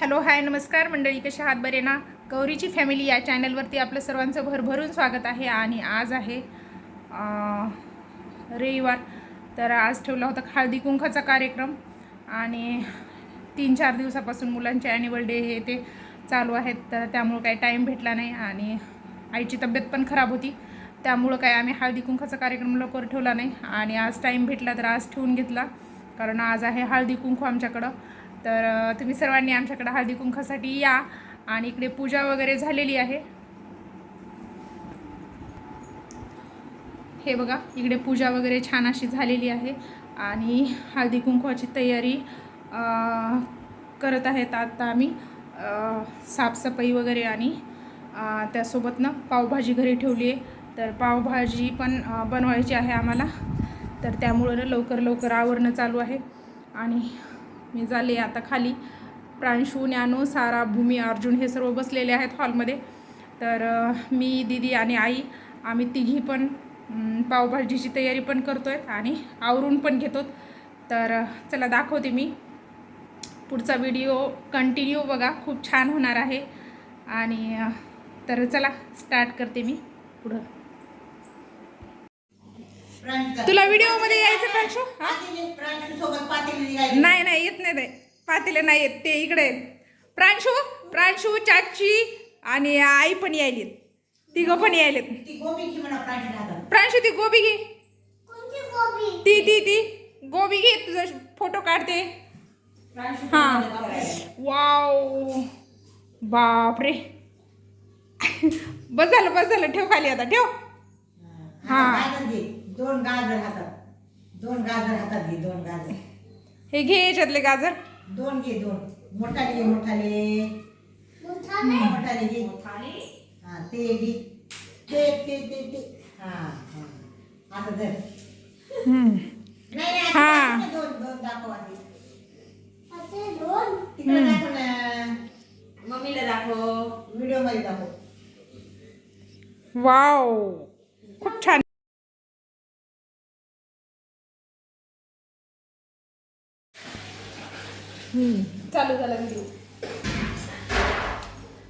Hello hi नमस्कार मंडळी कशा आहात? बरे ना? गौरीची फॅमिली या चॅनलवरती आपलं सर्वांचं भरभरून स्वागत आहे आणि आज आहे रविवार. तर आज ठेवला होता हळदी कुंखाचा कार्यक्रम आणि तीन चार दिवसापासून मुलांचे ॲन्युअल डे हे ते चालू आहेत. तर त्यामुळं काही टाईम भेटला नाही आणि आईची तब्येत पण खराब होती. त्यामुळं काय आम्ही हळदी कुंखाचा कार्यक्रम लवकर ठेवला नाही. आणि आज टाईम भेटला तर आज ठेवून घेतला कारण आज आहे हळदी कुंकू आमच्याकडं. तर तुम्ही सर्वांनी आमच्याकडं हळदी कुंखासाठी या आणि इकडे पूजा वगैरे झालेली आहे. हे बघा इकडे पूजा वगैरे छान अशी झालेली आहे आणि हळदी कुंकवाची तयारी करत आहेत आत्ता आम्ही साफसफाई वगैरे आणि त्यासोबतनं त्यासोबत ना पावभाजी घरी ठेवली आहे. तर पावभाजी पण बनवायची आहे आम्हाला. तर त्यामुळं ना लवकर लवकर आवरणं चालू आहे. आणि मी झाले आता खाली. प्रांशू ज्ञानू सारा भूमी अर्जुन हे सर्व बसलेले आहेत हॉलमध्ये. तर मी दिदी आणि आई आम्ही तिघी पण पावभाजीची तयारी पण करतो आहे आणि आवरून पण घेतो तर चला दाखवते मी. पुढचा व्हिडिओ कंटिन्यू बघा खूप छान होणार आहे. आणि तर चला स्टार्ट करते मी पुढं. तुला व्हिडिओमध्ये यायचं प्रांशू हां? सोबत पातेली निघाली. नाही नाही येत नाही ते. पातेले नाही येत ते इकडे आहेत. प्रांशू प्रांशू चाची आणि आई पण यायलेत तिघं पण यायलेत ती गोबी घे म्हणा प्रांशी ती गोबी घे. ती ती ती. गोबी घे तुझा फोटो काढते. प्रांशी हा. वाव. बापरे. बस झालं बस झालं. ठेव खाली आता ठेव. हा. दोन गाजर हातात. दोन गाजर हातात घे दोन गाजर. हे घे याच्यातले गाजर. दोन घे दोन. मोठाले घे मोठाले. मोठाले? घे. हा ते घे. ते ते ते ते. हा हा. आता धर. हम्म. नाही नाही हा. आता दोन दोन दाखव आधी. तिकडे. दाखव ना. मम्मीला दाखव. व्हिडिओमध्ये दाखव. वाव. चालू झाला व्हिडिओ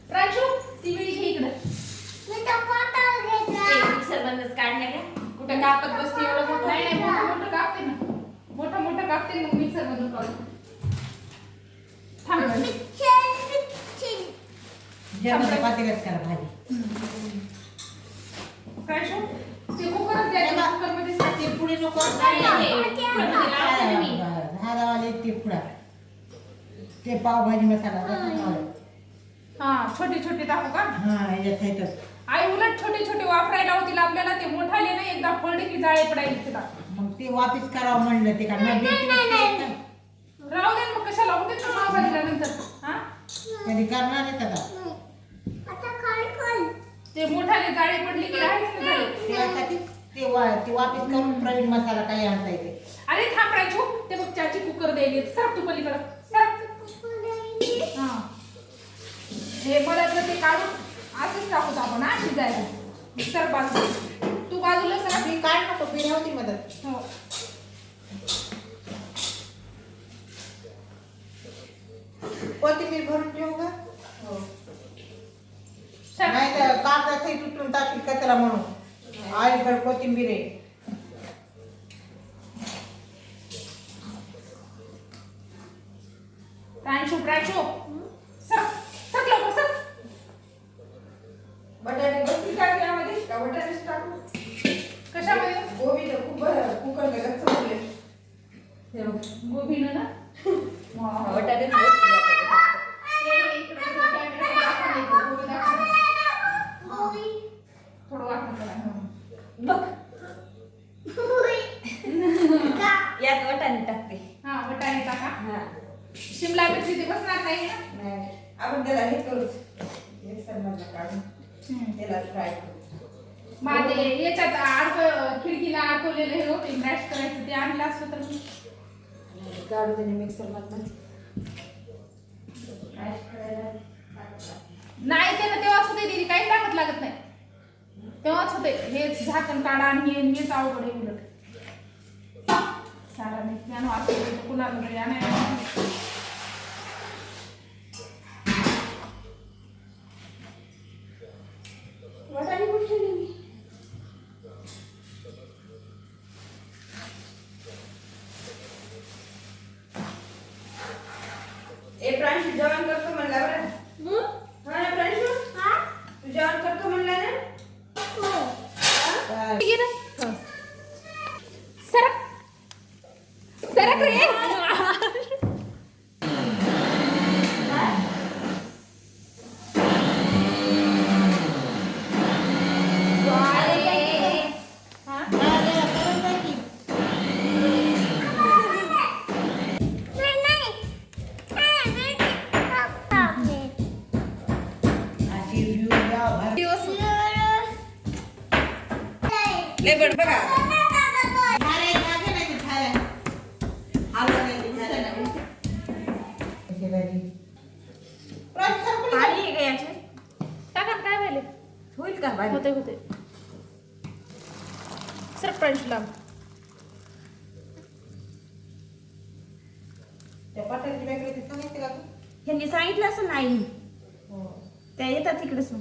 प्रांशू ती वेळी घे इकडं. मिक्सर बंदच काढण्या का कुठं कापत बसते एवढं मोठं? नाही नाही मोठं मोठं कापते ना. मोठं मोठं कापते मग मिक्सर मधून काढून. जेवणाच्या पातेल्यात करा भाजी. ते कुकरच द्यायचं कुकरमध्ये ते पुढे नको. झाडावाले ते पुढा. ते पावभाजी मसाला. हा छोटे छोटे टाकू का? हा याच्यात. आई उलट छोटे छोटे वापरायला होतील आपल्याला ते मोठाले नाही एकदा फोडले की जाळे पडायला तिला. मग ते वापिस करावं म्हणलं ते का? न भेटले राहू दे मग कशाला? होते तू पावभाजीला नंतर. हा? कधी करणार आहे का ते? मोठाले जाळे पडले की राहायचं ना जाळे. त्यासाठी ते वा- ते वापिस करून प्रवीण मसाला काही आणता येते अरे थांब राहायचो ते बघ चाची कुकर द्यायली सरक तू पलीकडं सरक हा हे मधातलं ते काढून असंच टाकूत आपण हा शिजायला. मिक्सर बाजू तू बाजूला सर मी काढ नको मी होती मदत. हो. कोथिंबीर भरून ठेवू का? हो. नाही तर कागदात तुटून टाकील कचरा म्हणून? आईकडे कोथिंबीर आहे. प्रांशू प्रांशू सर सर लवकर सर बटाटे बसली का यामध्ये का बटाटेच टाकू कशामध्ये गोबी तर खूप कुकर गच्च भरले गोबीनं ना. बटाटे. थोडं. बघ. यात वटाणे टाकते. हा वटाणे टाका. शिमला मिरची ती बसणार नाही ना? आपण त्याला हे करूच. मिक्सर मधलं काढून त्याला फ्राय करू. मग ते याच्यात अडक खिडकीला अडकवलेलं हे होते मॅश करायचं ते आणलं असतं तर मी काढू त्याने मिक्सर नाही. ना तेव्हाच होते दिदी काही टाकत लागत नाही. तेव्हाच होते हे झाकण काढा आणि हे हेच अवघड आहे उलट सारा नाही कुणाला सरकून पाणी आहे का टाका काय व्हायले होईल का होते होते? ह्यांनी सांगितलं असं नाही. हो. त्या येतात तिकडेच मग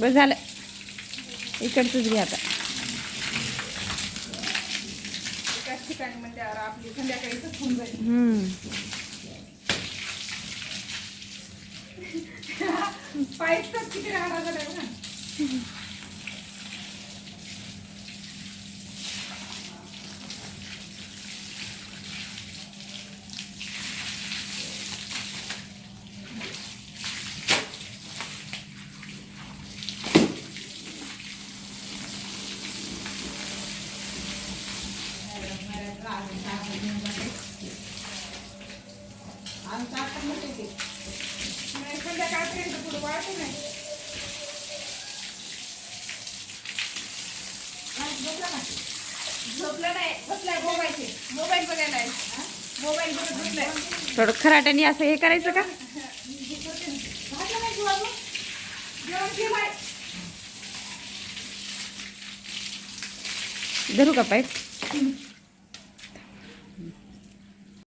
बस झालं. इकडचंच घ्या आता. एकाच ठिकाणी म्हणजे आपली संध्याकाळी होऊन जाईल. पाईपचाच किती राहणार झालाय ना आमचं आता ते. नाही, संध्याकाळपर्यंत पुढे वाढतो नाही आज ना? झोपलं नाही बसलाय मोबाईलचे मोबाईल बघायला आहे. मोबाईल बघत बसलाय थोडं खराट्याने असं हे करायचं का भाजलं नाही तू जेवण धरू का पाईप